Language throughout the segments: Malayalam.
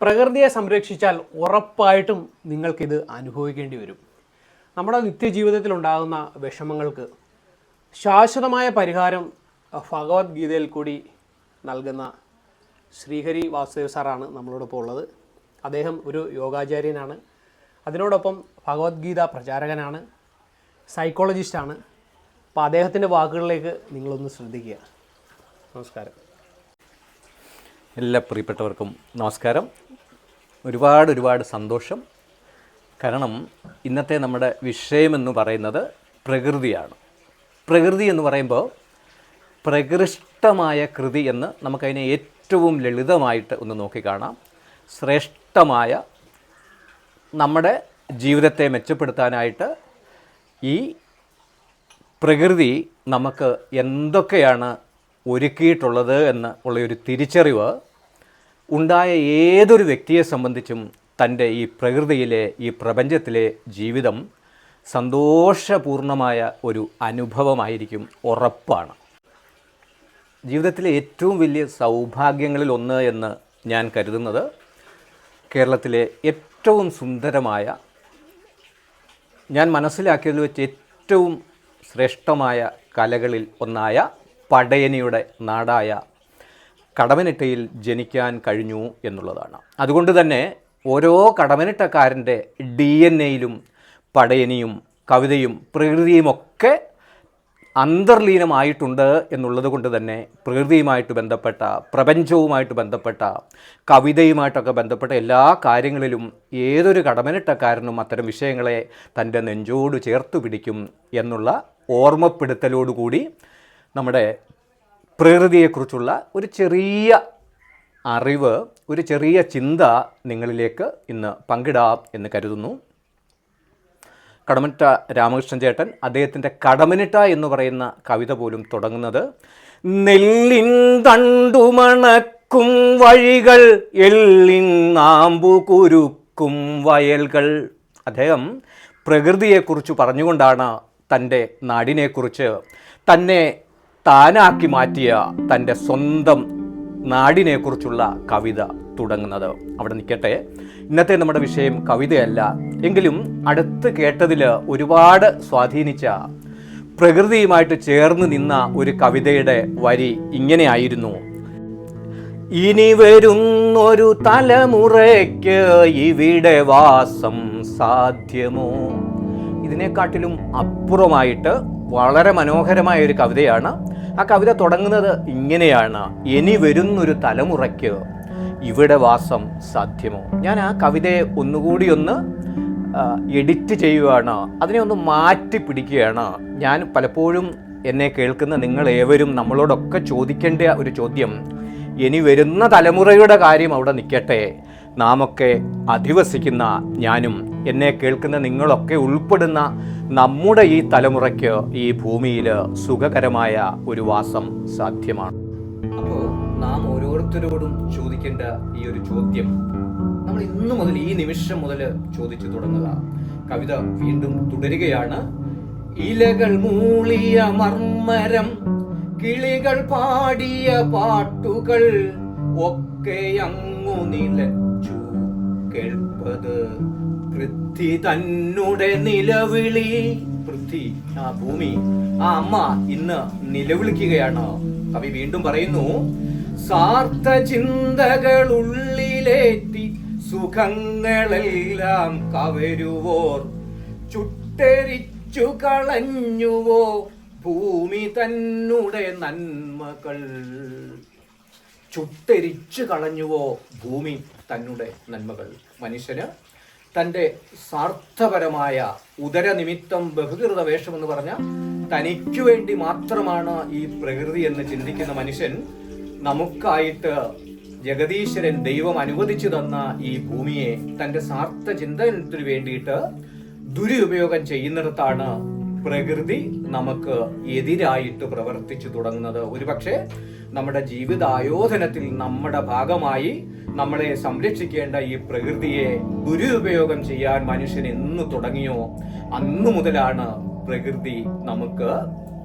പ്രകൃതിയെ സംരക്ഷിച്ചാൽ ഉറപ്പായിട്ടും നിങ്ങൾക്കിത് അനുഭവിക്കേണ്ടി വരും. നമ്മുടെ നിത്യജീവിതത്തിൽ ഉണ്ടാകുന്ന വിഷമങ്ങൾക്ക് ശാശ്വതമായ പരിഹാരം ഭഗവത്ഗീതയിൽ കൂടി നൽകുന്ന ശ്രീഹരി വാസുദേവ് സാറാണ് നമ്മളോടൊപ്പം ഉള്ളത്. അദ്ദേഹം ഒരു യോഗാചാര്യനാണ്. അതിനോടൊപ്പം ഭഗവത്ഗീത പ്രചാരകനാണ്. സൈക്കോളജിസ്റ്റാണ്. അപ്പോൾ അദ്ദേഹത്തിന്റെ വാക്കുകളിലേക്ക് നിങ്ങളൊന്ന് ശ്രദ്ധിക്കുക. നമസ്കാരം. എല്ലാ പ്രിയപ്പെട്ടവർക്കും നമസ്കാരം. ഒരുപാട് ഒരുപാട് സന്തോഷം. കാരണം ഇന്നത്തെ നമ്മുടെ വിഷയമെന്ന് പറയുന്നത് പ്രകൃതിയാണ്. പ്രകൃതി എന്ന് പറയുമ്പോൾ പ്രകൃഷ്ടമായ കൃതി എന്ന് നമുക്കതിനെ ഏറ്റവും ലളിതമായിട്ട് ഒന്ന് നോക്കിക്കാണാം ശ്രേഷ്ഠമായ നമ്മുടെ ജീവിതത്തെ മെച്ചപ്പെടുത്താനായിട്ട് ഈ പ്രകൃതി നമുക്ക് എന്തൊക്കെയാണ് ഒരുക്കിയിട്ടുള്ളത് എന്ന് ഉള്ളൊരു തിരിച്ചറിവ് ഉണ്ടായ ഏതൊരു വ്യക്തിയെ സംബന്ധിച്ചും തന്റെ ഈ പ്രകൃതിയിലെ ഈ പ്രപഞ്ചത്തിലെ ജീവിതം സന്തോഷപൂർണമായ ഒരു അനുഭവമായിരിക്കും ഉറപ്പാണ്. ജീവിതത്തിലെ ഏറ്റവും വലിയ സൗഭാഗ്യങ്ങളിൽ ഒന്ന് എന്ന് ഞാൻ കരുതുന്നത് കേരളത്തിലെ ഏറ്റവും സുന്ദരമായ ഞാൻ മനസ്സിലാക്കിയതിൽ വെച്ച് ഏറ്റവും ശ്രേഷ്ഠമായ കലകളിൽ ഒന്നായ പടയനിയുടെ നാടായ കടമനിട്ടയിൽ ജനിക്കാൻ കഴിഞ്ഞു എന്നുള്ളതാണ്. അതുകൊണ്ട് തന്നെ ഓരോ കടമനിട്ടക്കാരന്റെ ഡി എൻ എയിലും പടയനിയും കവിതയും പ്രകൃതിയുമൊക്കെ അന്തർലീനമായിട്ടുണ്ട് എന്നുള്ളത് കൊണ്ട് തന്നെ പ്രകൃതിയുമായിട്ട് ബന്ധപ്പെട്ട പ്രപഞ്ചവുമായിട്ട് ബന്ധപ്പെട്ട കവിതയുമായിട്ടൊക്കെ ബന്ധപ്പെട്ട എല്ലാ കാര്യങ്ങളിലും ഏതൊരു കടമനിട്ടക്കാരനും അത്തരം വിഷയങ്ങളെ തന്റെ നെഞ്ചോട് ചേർത്ത് പിടിക്കും എന്നുള്ള ഓർമ്മപ്പെടുത്തലോടുകൂടി നമ്മുടെ പ്രകൃതിയെക്കുറിച്ചുള്ള ഒരു ചെറിയ അറിവ് ഒരു ചെറിയ ചിന്ത നിങ്ങളിലേക്ക് ഇന്ന് പങ്കിടാം എന്ന് കരുതുന്നു. കടമറ്റ രാമകൃഷ്ണൻ ചേട്ടൻ അദ്ദേഹത്തിന്റെ കടമനിട്ട എന്ന് പറയുന്ന കവിത പോലും തുടങ്ങുന്നത് നെല്ലിൻ തണ്ടുമണക്കും വഴികൾ എല്ലിൻ നാമ്പു കുരുക്കും വയൽകൾ. അദ്ദേഹം പ്രകൃതിയെക്കുറിച്ച് പറഞ്ഞുകൊണ്ടാണ് തന്റെ നാടിനെക്കുറിച്ച് തന്നെ താനാക്കി മാറ്റിയ തന്റെ സ്വന്തം നാടിനെക്കുറിച്ചുള്ള കവിത തുടങ്ങുന്നത്. അവിടെ നിൽക്കട്ടെ. ഇന്നത്തെ നമ്മുടെ വിഷയം കവിതയല്ല. എങ്കിലും അടുത്ത് കേട്ടതിൽ ഒരുപാട് സ്വാധീനിച്ച പ്രകൃതിയുമായിട്ട് ചേർന്ന് നിന്ന ഒരു കവിതയുടെ വരി ഇങ്ങനെയായിരുന്നു. ഇനി വരുന്നൊരു തലമുറയ്ക്ക് ഇവിടെ വാസം സാധ്യമോ? ഇതിനെക്കാട്ടിലും അപ്പുറമായിട്ട് വളരെ മനോഹരമായ ഒരു കവിതയാണ്. ആ കവിത തുടങ്ങുന്നത് ഇങ്ങനെയാണ്. ഇനി വരുന്നൊരു തലമുറയ്ക്ക് ഇവിടെ വാസം സാധ്യമോ? ഞാൻ ആ കവിതയെ ഒന്നുകൂടി ഒന്ന് എഡിറ്റ് ചെയ്യുകയാണ് അതിനെ ഒന്ന് മാറ്റി പിടിക്കുകയാണ്. ഞാൻ പലപ്പോഴും എന്നെ കേൾക്കുന്ന നിങ്ങൾ ഏവരും നമ്മളോടൊക്കെ ചോദിക്കേണ്ട ഒരു ചോദ്യം. ഇനി വരുന്ന തലമുറയുടെ കാര്യം അവിടെ നിൽക്കട്ടെ. നാമൊക്കെ അധിവസിക്കുന്ന ഞാനും എന്നെ കേൾക്കുന്ന നിങ്ങളൊക്കെ ഉൾപ്പെടുന്ന നമ്മുടെ ഈ തലമുറയ്ക്ക് ഈ ഭൂമിയിൽ സുഖകരമായ ഒരു വാസം സാധ്യമാണ്. അപ്പോൾ നാം ഓരോരുത്തരോടും ചോദിക്കേണ്ട ഈ ഒരു ചോദ്യം നമ്മൾ ഇന്നു മുതൽ ഈ നിമിഷം മുതൽ ചോദിച്ചു തുടങ്ങുക. കവിത വീണ്ടും തുടരുകയാണ്. ഇലകൾ മൂളിയ മർമ്മരം കിളികൾ പാടിയ പാട്ടുകൾ ഒക്കെ അങ്ങു നിലച്ചു കേൾപ്പത് പൃഥ്വി തന്നുടെ നിലവിളി. പൃഥ്വി ആ ഭൂമി ആ അമ്മ ഇന്ന് നിലവിളിക്കുകയാണ്. കവി വീണ്ടും പറയുന്നു സാർത്ഥ ചിന്തകൾ ഉള്ളിലേറ്റി സുഖങ്ങളെല്ലാം കവരുവോർ. ചുട്ടരിച്ചു കളഞ്ഞുവോ ഭൂമി തന്നുടെ നന്മകൾ. ചുട്ടരിച്ചു കളഞ്ഞുവോ ഭൂമി തന്നുടെ നന്മകൾ. മനുഷ്യന് തന്റെ സ്വാർത്ഥപരമായ ഉദരനിമിത്തം ബഹുകൃത വേഷമെന്ന് പറഞ്ഞ തനിക്കു വേണ്ടി മാത്രമാണ് ഈ പ്രകൃതി എന്ന് ചിന്തിക്കുന്ന മനുഷ്യൻ നമുക്കായിട്ട് ജഗദീശ്വരൻ ദൈവം അനുവദിച്ചു തന്ന ഈ ഭൂമിയെ തന്റെ സ്വാർത്ഥ ചിന്തനത്തിന് വേണ്ടിയിട്ട് ദുരുപയോഗം ചെയ്യുന്നിടത്താണ് പ്രകൃതി നമുക്ക് എതിരായിട്ട് പ്രവർത്തിച്ചു തുടങ്ങുന്നത്. ഒരുപക്ഷെ നമ്മുടെ ജീവിതായോധനത്തിൽ നമ്മുടെ ഭാഗമായി നമ്മളെ സംരക്ഷിക്കേണ്ട ഈ പ്രകൃതിയെ ദുരുപയോഗം ചെയ്യാൻ മനുഷ്യൻ എന്ന് തുടങ്ങിയോ? അന്നു മുതലാണ് പ്രകൃതി നമുക്ക്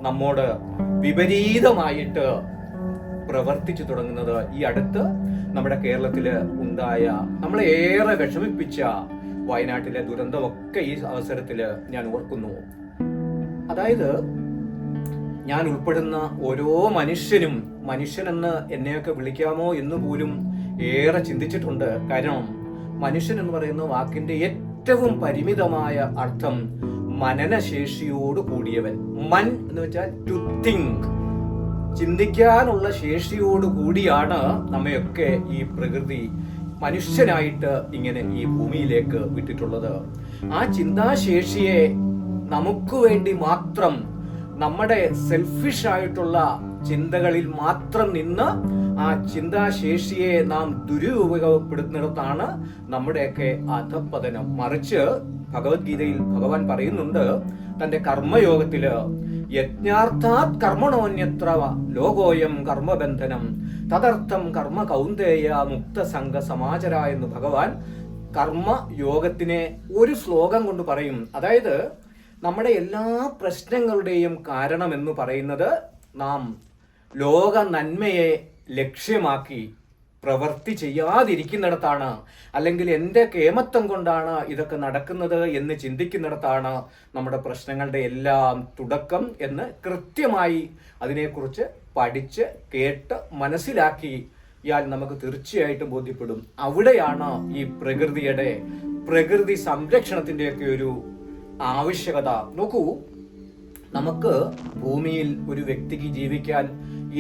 നമ്മോട് വിപരീതമായിട്ട് പ്രവർത്തിച്ചു തുടങ്ങുന്നത്. ഈ അടുത്ത് നമ്മുടെ കേരളത്തിൽ ഉണ്ടായ നമ്മളെ ഏറെ വിഷമിപ്പിച്ച വയനാട്ടിലെ ദുരന്തമൊക്കെ ഈ അവസരത്തിൽ ഞാൻ ഓർക്കുന്നു. അതായത് ഞാൻ ഉൾപ്പെടുന്ന ഓരോ മനുഷ്യനും മനുഷ്യനെന്ന് എന്നെയൊക്കെ വിളിക്കാമോ എന്ന് പോലും ഏറെ ചിന്തിച്ചിട്ടുണ്ട്. കാരണം മനുഷ്യൻ എന്ന് പറയുന്ന വാക്കിന്റെ ഏറ്റവും പരിമിതമായ അർത്ഥം മനനശേഷിയോട് കൂടിയവൻ. മൻ എന്ന് വെച്ചാൽ ടു തിങ്ക് ചിന്തിക്കാനുള്ള ശേഷിയോട് കൂടിയാണ് നമ്മയൊക്കെ ഈ പ്രകൃതി മനുഷ്യനായിട്ട് ഇങ്ങനെ ഈ ഭൂമിയിലേക്ക് വിട്ടിട്ടുള്ളത്. ആ ചിന്താശേഷിയെ നമുക്ക് വേണ്ടി മാത്രം നമ്മുടെ സെൽഫിഷ് ആയിട്ടുള്ള ചിന്തകളിൽ മാത്രം നിന്ന് ആ ചിന്താശേഷിയെ നാം ദുരുപയോഗപ്പെടുത്തുന്നിടത്താണ് നമ്മുടെയൊക്കെ അധപ്പതനം മറിച്ച് ഭഗവത്ഗീതയിൽ ഭഗവാൻ പറയുന്നുണ്ട് തന്റെ കർമ്മയോഗത്തിൽ യജ്ഞാർത്ഥാത് കർമ്മണോന്യത്ര ലോകോയം കർമ്മബന്ധനം തദർത്ഥം കർമ്മ കൗന്ദേയ മുക്തസംഘ സമാചര എന്ന് ഭഗവാൻ കർമ്മ യോഗത്തിനെ ഒരു ശ്ലോകം കൊണ്ട് പറയും. അതായത് നമ്മുടെ എല്ലാ പ്രശ്നങ്ങളുടെയും കാരണം എന്ന് പറയുന്നത് നാം ലോക നന്മയെ ലക്ഷ്യമാക്കി പ്രവൃത്തി ചെയ്യാതിരിക്കുന്നിടത്താണ്. അല്ലെങ്കിൽ എന്റെ കേമത്വം കൊണ്ടാണ് ഇതൊക്കെ നടക്കുന്നത് എന്ന് ചിന്തിക്കുന്നിടത്താണ് നമ്മുടെ പ്രശ്നങ്ങളുടെ എല്ലാം തുടക്കം എന്ന് കൃത്യമായി അതിനെക്കുറിച്ച് പഠിച്ച് കേട്ട് മനസ്സിലാക്കി യാൽ നമുക്ക് തീർച്ചയായിട്ടും ബോധ്യപ്പെടും. അവിടെയാണ് ഈ പ്രകൃതിയുടെ പ്രകൃതി സംരക്ഷണത്തിന്റെയൊക്കെ ഒരു ആവശ്യകത. നോക്കൂ നമുക്ക് ഭൂമിയിൽ ഒരു വ്യക്തിക്ക് ജീവിക്കാൻ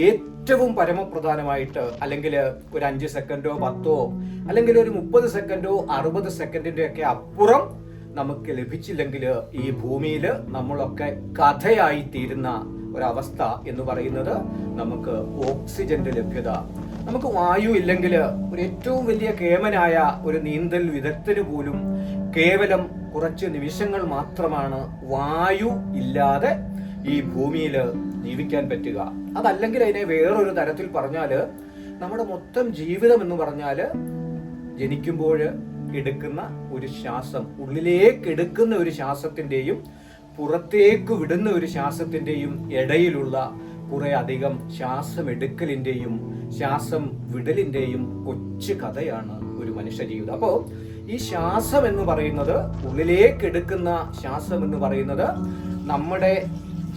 ഏറ്റവും പരമപ്രധാനമായിട്ട് അല്ലെങ്കിൽ ഒരു അഞ്ച് സെക്കൻഡോ പത്തോ അല്ലെങ്കിൽ ഒരു മുപ്പത് സെക്കൻഡോ അറുപത് സെക്കൻഡിന്റെ ഒക്കെ അപ്പുറം നമുക്ക് ലഭിച്ചില്ലെങ്കിൽ ഈ ഭൂമിയിൽ നമ്മളൊക്കെ കഥയായി തീരുന്ന ഒരവസ്ഥ എന്ന് പറയുന്നത് നമുക്ക് ഓക്സിജന്റെ ലഭ്യത നമുക്ക് വായു ഇല്ലെങ്കിൽ ഒരു ഏറ്റവും വലിയ കേമനായ ഒരു നീന്തൽ വിദഗ്ധന് പോലും കേവലം കുറച്ച് നിമിഷങ്ങൾ മാത്രമാണ് വായു ഇല്ലാതെ ഈ ഭൂമിയിൽ ജീവിക്കാൻ പറ്റുക. അതല്ലെങ്കിൽ അതിനെ വേറൊരു തരത്തിൽ പറഞ്ഞാൽ നമ്മുടെ മൊത്തം ജീവിതം എന്ന് പറഞ്ഞാൽ ജനിക്കുമ്പോൾ എടുക്കുന്ന ഒരു ശ്വാസം ഉള്ളിലേക്ക് എടുക്കുന്ന ഒരു ശ്വാസത്തിന്റെയും പുറത്തേക്ക് വിടുന്ന ഒരു ശ്വാസത്തിന്റെയും ഇടയിലുള്ള കുറെ അധികം ശ്വാസം എടുക്കലിന്റെയും ശ്വാസം വിടലിന്റെയും കൊച്ചു കഥയാണ് ഒരു മനുഷ്യ ജീവിതം അപ്പോ ഈ ശ്വാസം എന്ന് പറയുന്നത് ഉള്ളിലേക്ക് എടുക്കുന്ന ശ്വാസം എന്ന് പറയുന്നത് നമ്മുടെ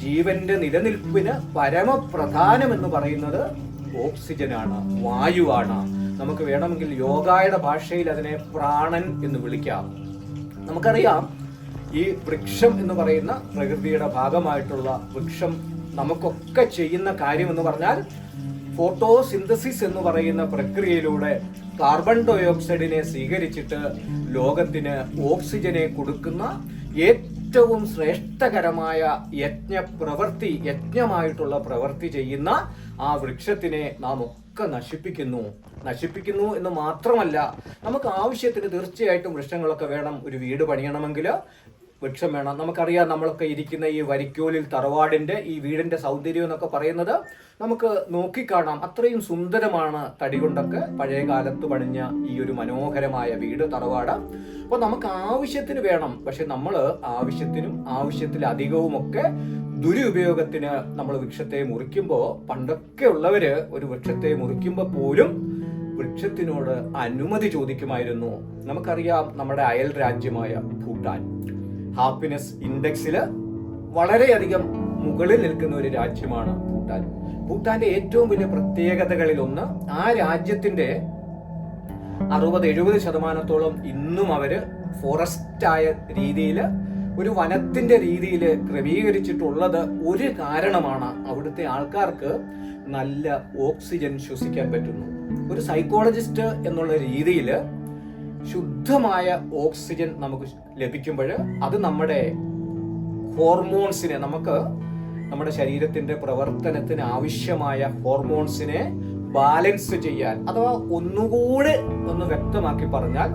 ജീവന്റെ നിലനിൽപ്പിന് പരമപ്രധാനം എന്ന് പറയുന്നത് ഓക്സിജനാണ് വായുവാണ്. നമുക്ക് വേണമെങ്കിൽ യോഗയുടെ ഭാഷയിൽ അതിനെ പ്രാണൻ എന്ന് വിളിക്കാം. നമുക്കറിയാം ഈ വൃക്ഷം എന്ന് പറയുന്ന പ്രകൃതിയുടെ ഭാഗമായിട്ടുള്ള വൃക്ഷം നമുക്കൊക്കെ ചെയ്യുന്ന കാര്യം എന്ന് പറഞ്ഞാൽ ഫോട്ടോസിന്തസിസ് എന്ന് പറയുന്ന പ്രക്രിയയിലൂടെ കാർബൺ ഡയോക്സൈഡിനെ സ്വീകരിച്ചിട്ട് ലോകത്തിന് ഓക്സിജനെ കൊടുക്കുന്ന ഏറ്റവും ശ്രേഷ്ഠകരമായ യജ്ഞ പ്രവൃത്തി യജ്ഞമായിട്ടുള്ള പ്രവൃത്തി ചെയ്യുന്ന ആ വൃക്ഷത്തിനെ നാം ഒക്കെ നശിപ്പിക്കുന്നു. നശിപ്പിക്കുന്നു എന്ന് മാത്രമല്ല നമുക്ക് ആവശ്യത്തിന് തീർച്ചയായിട്ടും വൃക്ഷങ്ങളൊക്കെ വേണം ഒരു വീട് പണിയണമെങ്കിൽ വൃക്ഷം വേണം. നമുക്കറിയാം നമ്മളൊക്കെ ഇരിക്കുന്ന ഈ വരിക്കോലിൽ തറവാടിന്റെ ഈ വീടിന്റെ സൗന്ദര്യം എന്നൊക്കെ പറയുന്നത് നമുക്ക് നോക്കിക്കാണാം. അത്രയും സുന്ദരമാണ് തടി കൊണ്ടൊക്കെ പഴയ കാലത്ത് പണിഞ്ഞ ഈ ഒരു മനോഹരമായ വീട് തറവാട്. അപ്പോൾ നമുക്ക് ആവശ്യത്തിന് വേണം. പക്ഷെ നമ്മൾ ആവശ്യത്തിനും ആവശ്യത്തിലധികവുമൊക്കെ ദുരുപയോഗത്തിന് നമ്മൾ വൃക്ഷത്തെ മുറിക്കുമ്പോൾ പണ്ടൊക്കെ ഉള്ളവര് ഒരു വൃക്ഷത്തെ മുറിക്കുമ്പോൾ പോലും വൃക്ഷത്തിനോട് അനുമതി ചോദിക്കുമായിരുന്നു. നമുക്കറിയാം നമ്മുടെ അയൽ രാജ്യമായ ഭൂട്ടാൻ. ഹാപ്പിനെസ് ഇൻഡെക്സിൽ വളരെയധികം മുകളിൽ നിൽക്കുന്ന ഒരു രാജ്യമാണ് ഭൂട്ടാൻ. ഭൂട്ടാന്റെ ഏറ്റവും വലിയ പ്രത്യേകതകളിൽ ഒന്ന് ആ രാജ്യത്തിന്റെ അറുപത് എഴുപത് ശതമാനത്തോളം ഇന്നും അവർ ഫോറസ്റ്റ് ആയ രീതിയിൽ ഒരു വനത്തിന്റെ രീതിയിൽ ക്രമീകരിച്ചിട്ടുള്ളത് ഒരു കാരണമാണ് അവിടുത്തെ ആൾക്കാർക്ക് നല്ല ഓക്സിജൻ ശ്വസിക്കാൻ പറ്റുന്നു. ഒരു സൈക്കോളജിസ്റ്റ് എന്നുള്ള രീതിയിൽ ശുദ്ധമായ ഓക്സിജൻ നമുക്ക് ലഭിക്കുമ്പോൾ അത് നമ്മുടെ ഹോർമോൺസിനെ നമുക്ക് നമ്മുടെ ശരീരത്തിന്റെ പ്രവർത്തനത്തിന് ആവശ്യമായ ഹോർമോൺസിനെ ബാലൻസ് ചെയ്യാൻ അഥവാ ഒന്നുകൂടെ ഒന്ന് വ്യക്തമാക്കി പറഞ്ഞാൽ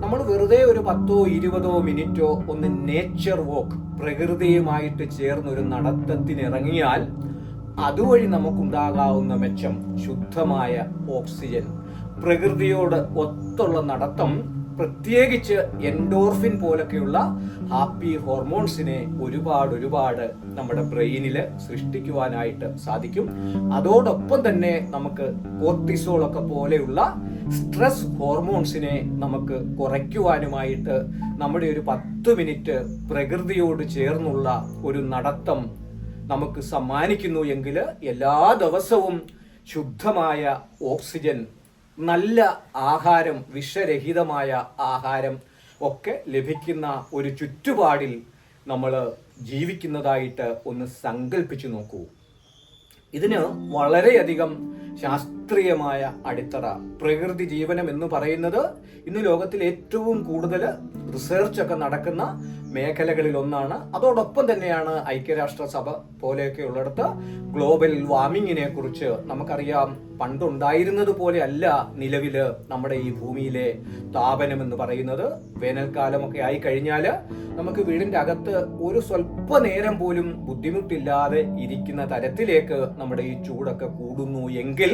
നമ്മൾ വെറുതെ ഒരു പത്തോ ഇരുപതോ മിനിറ്റോ ഒന്ന് നേച്ചർ വോക്ക് പ്രകൃതിയുമായിട്ട് ചേർന്ന് ഒരു നടത്തത്തിന് ഇറങ്ങിയാൽ അതുവഴി നമുക്കുണ്ടാകാവുന്ന മെച്ചം ശുദ്ധമായ ഓക്സിജൻ പ്രകൃതിയോട് ഒത്തുള്ള നടത്തം പ്രത്യേകിച്ച് എൻഡോർഫിൻ പോലൊക്കെയുള്ള ഹാപ്പി ഹോർമോൺസിനെ ഒരുപാട് ഒരുപാട് നമ്മുടെ ബ്രെയിനിൽ സൃഷ്ടിക്കുവാനായിട്ട് സാധിക്കും. അതോടൊപ്പം തന്നെ നമുക്ക് കോർട്ടിസോൾ ഒക്കെ പോലെയുള്ള സ്ട്രെസ് ഹോർമോൺസിനെ നമുക്ക് കുറയ്ക്കുവാനുമായിട്ട് നമ്മുടെ ഒരു പത്ത് മിനിറ്റ് പ്രകൃതിയോട് ചേർന്നുള്ള ഒരു നടത്തം നമുക്ക് സമ്മാനിക്കുന്നു എങ്കിൽ എല്ലാ ദിവസവും ശുദ്ധമായ ഓക്സിജൻ നല്ല ആഹാരം വിഷരഹിതമായ ആഹാരം ഒക്കെ ലഭിക്കുന്ന ഒരു ചുറ്റുപാടിൽ നമ്മൾ ജീവിക്കുന്നതായിട്ട് ഒന്ന് സങ്കല്പിച്ചു നോക്കൂ. ഇതിന് വളരെയധികം ശാസ്ത്രീയമായ അടിത്തറ. പ്രകൃതി ജീവനം എന്ന് പറയുന്നത് ഇന്ന് ലോകത്തിൽ ഏറ്റവും കൂടുതൽ റിസർച്ച് ഒക്കെ നടക്കുന്ന മേഖലകളിൽ ഒന്നാണ്. അതോടൊപ്പം തന്നെയാണ് ഐക്യരാഷ്ട്രസഭ പോലെയൊക്കെ ഉള്ളിടത്ത് ഗ്ലോബൽ വാർമിങ്ങിനെ കുറിച്ച് നമുക്കറിയാം. പണ്ടുണ്ടായിരുന്നത് പോലെ അല്ല നിലവിൽ നമ്മുടെ ഈ ഭൂമിയിലെ താപനം എന്ന് പറയുന്നത്. വേനൽക്കാലമൊക്കെ ആയി കഴിഞ്ഞാൽ നമുക്ക് വീടിന്റെ അകത്ത് ഒരു സ്വല്പ നേരം പോലും ബുദ്ധിമുട്ടില്ലാതെ ഇരിക്കുന്ന തരത്തിലേക്ക് നമ്മുടെ ഈ ചൂടൊക്കെ കൂടുന്നു എങ്കിൽ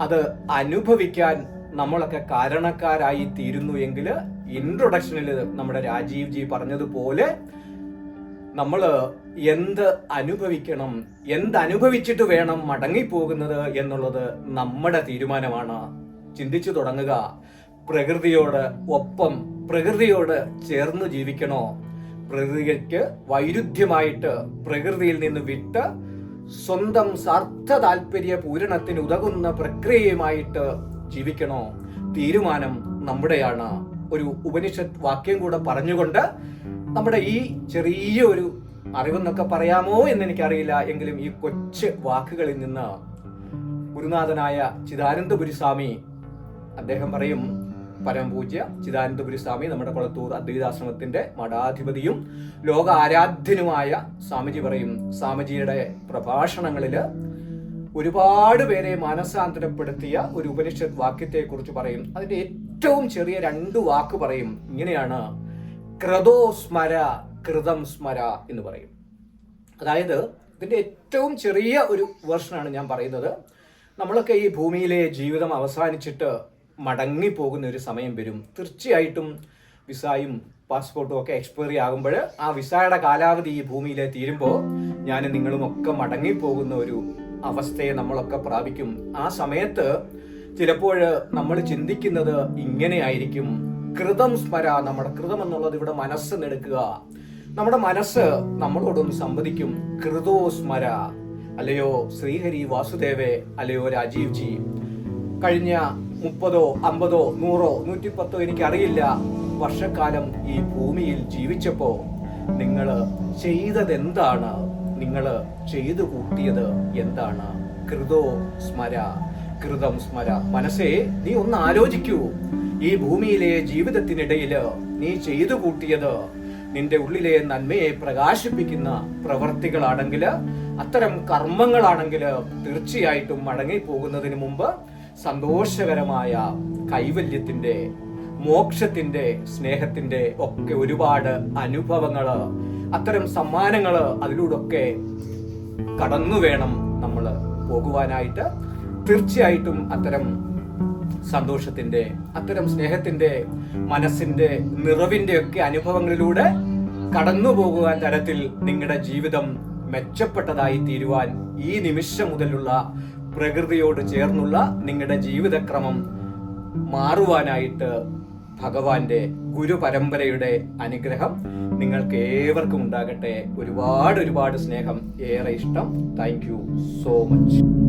അത് അനുഭവിക്കാൻ നമ്മളൊക്കെ കാരണക്കാരായി തീരുന്നു എങ്കിൽ ഇൻട്രൊഡക്ഷനിൽ നമ്മുടെ രാജീവ് ജി പറഞ്ഞതുപോലെ നമ്മൾ എന്ത് അനുഭവിക്കണം എന്ത് അനുഭവിച്ചിട്ട് വേണം മടങ്ങിപ്പോകുന്നത് എന്നുള്ളത് നമ്മുടെ തീരുമാനമാണ്. ചിന്തിച്ചു തുടങ്ങുക. പ്രകൃതിയോട് ഒപ്പം പ്രകൃതിയോട് ചേർന്ന് ജീവിക്കണോ? പ്രകൃതിക്ക് വൈരുദ്ധ്യമായിട്ട് പ്രകൃതിയിൽ നിന്ന് വിട്ട് സ്വന്തം സ്വാർത്ഥ താല്പര്യ പൂരണത്തിന് ഉതകുന്ന പ്രക്രിയയുമായിട്ട് ജീവിക്കണോ? തീരുമാനം നമ്മുടെയാണ്. ഒരു ഉപനിഷത്ത് വാക്യം കൂടെ പറഞ്ഞുകൊണ്ട് നമ്മുടെ ഈ ചെറിയ ഒരു അറിവെന്നൊക്കെ പറയാമോ എന്ന് എനിക്കറിയില്ല. എങ്കിലും ഈ കൊച്ചു വാക്കുകളിൽ നിന്ന് ഗുരുനാഥനായ ചിദാനന്ദപുരി സ്വാമി അദ്ദേഹം പറയും പരമപൂജ്യ ചിദാനന്ദപുരി സ്വാമി നമ്മുടെ കൊളത്തൂർ അദ്വൈതാശ്രമത്തിന്റെ മഠാധിപതിയും ലോക ആരാധ്യനുമായ സ്വാമിജി പറയും. സ്വാമിജിയുടെ പ്രഭാഷണങ്ങളിൽ ഒരുപാട് പേരെ മാനസാന്തരപ്പെടുത്തിയ ഒരു ഉപനിഷത് വാക്യത്തെ കുറിച്ച് പറയും. അതിന്റെ ഏറ്റവും ചെറിയ രണ്ട് വാക്ക് പറയും. ഇങ്ങനെയാണ് ക്രതോ സ്മര കൃതം സ്മര എന്ന് പറയും. അതായത് ഇതിന്റെ ഏറ്റവും ചെറിയ ഒരു വേർഷനാണ് ഞാൻ പറയുന്നത്. നമ്മളൊക്കെ ഈ ഭൂമിയിലെ ജീവിതം അവസാനിച്ചിട്ട് മടങ്ങി പോകുന്ന ഒരു സമയം വരും. തീർച്ചയായിട്ടും വിസയും പാസ്പോർട്ടും ഒക്കെ എക്സ്പയറി ആകുമ്പോൾ ആ വിസയുടെ കാലാവധി ഈ ഭൂമിയിലെ തീരുമ്പോൾ ഞാൻ നിങ്ങളും ഒക്കെ മടങ്ങിപ്പോകുന്ന ഒരു അവസ്ഥയെ നമ്മളൊക്കെ പ്രാപിക്കും. ആ സമയത്ത് ചിലപ്പോൾ നമ്മൾ ചിന്തിക്കുന്നത് ഇങ്ങനെയായിരിക്കും. കൃതം സ്മര നമ്മുടെ കൃതം എന്നുള്ളത് ഇവിടെ മനസ്സ് നെടുക്കുക. നമ്മുടെ മനസ്സ് നമ്മളോടൊന്ന് സംവദിക്കും. കൃതോ സ്മര അല്ലയോ ശ്രീഹരി വാസുദേവേ അല്ലയോ രാജീവ് ജി കഴിഞ്ഞ മുപ്പതോ അമ്പതോ നൂറോ നൂറ്റിപ്പത്തോ എനിക്കറിയില്ല. വർഷക്കാലം ഈ ഭൂമിയിൽ ജീവിച്ചപ്പോ നിങ്ങൾ ചെയ്തതെന്താണ്? നിങ്ങൾ ചെയ്തു കൂട്ടിയത് എന്താണ്? കൃതോ സ്മര കൃതം സ്മര. മനസ്സേ നീ ഒന്ന് ആലോചിക്കൂ. ഈ ഭൂമിയിലെ ജീവിതത്തിനിടയിൽ നീ ചെയ്തു കൂട്ടിയത് നിന്റെ ഉള്ളിലെ നന്മയെ പ്രകാശിപ്പിക്കുന്ന പ്രവർത്തികളാണെങ്കിൽ അത്തരം കർമ്മങ്ങളാണെങ്കിൽ തീർച്ചയായിട്ടും മടങ്ങി പോകുന്നതിന് മുമ്പ് സന്തോഷകരമായ കൈവല്യത്തിന്റെ മോക്ഷത്തിന്റെ സ്നേഹത്തിന്റെ ഒക്കെ ഒരുപാട് അനുഭവങ്ങൾ അത്തരം സമ്മാനങ്ങൾ അതിലൂടെയൊക്കെ കടന്നു വേണം നമ്മൾ പോകുവാനായിട്ട്. തീർച്ചയായിട്ടും അത്തരം സന്തോഷത്തിന്റെ അത്തരം സ്നേഹത്തിന്റെ മനസ്സിന്റെ നിറവിന്റെ ഒക്കെ അനുഭവങ്ങളിലൂടെ കടന്നു പോകുവാൻ തരത്തിൽ നിങ്ങളുടെ ജീവിതം മെച്ചപ്പെട്ടതായി തീരുവാൻ ഈ നിമിഷം മുതലുള്ള പ്രകൃതിയോട് ചേർന്നുള്ള നിങ്ങളുടെ ജീവിതക്രമം മാറുവാനായിട്ട് ഭഗവാന്റെ ഗുരുപരമ്പരയുടെ അനുഗ്രഹം നിങ്ങൾക്ക് ഏവർക്കും ഉണ്ടാകട്ടെ. ഒരുപാട് ഒരുപാട് സ്നേഹം. ഏറെ ഇഷ്ടം. Thank so much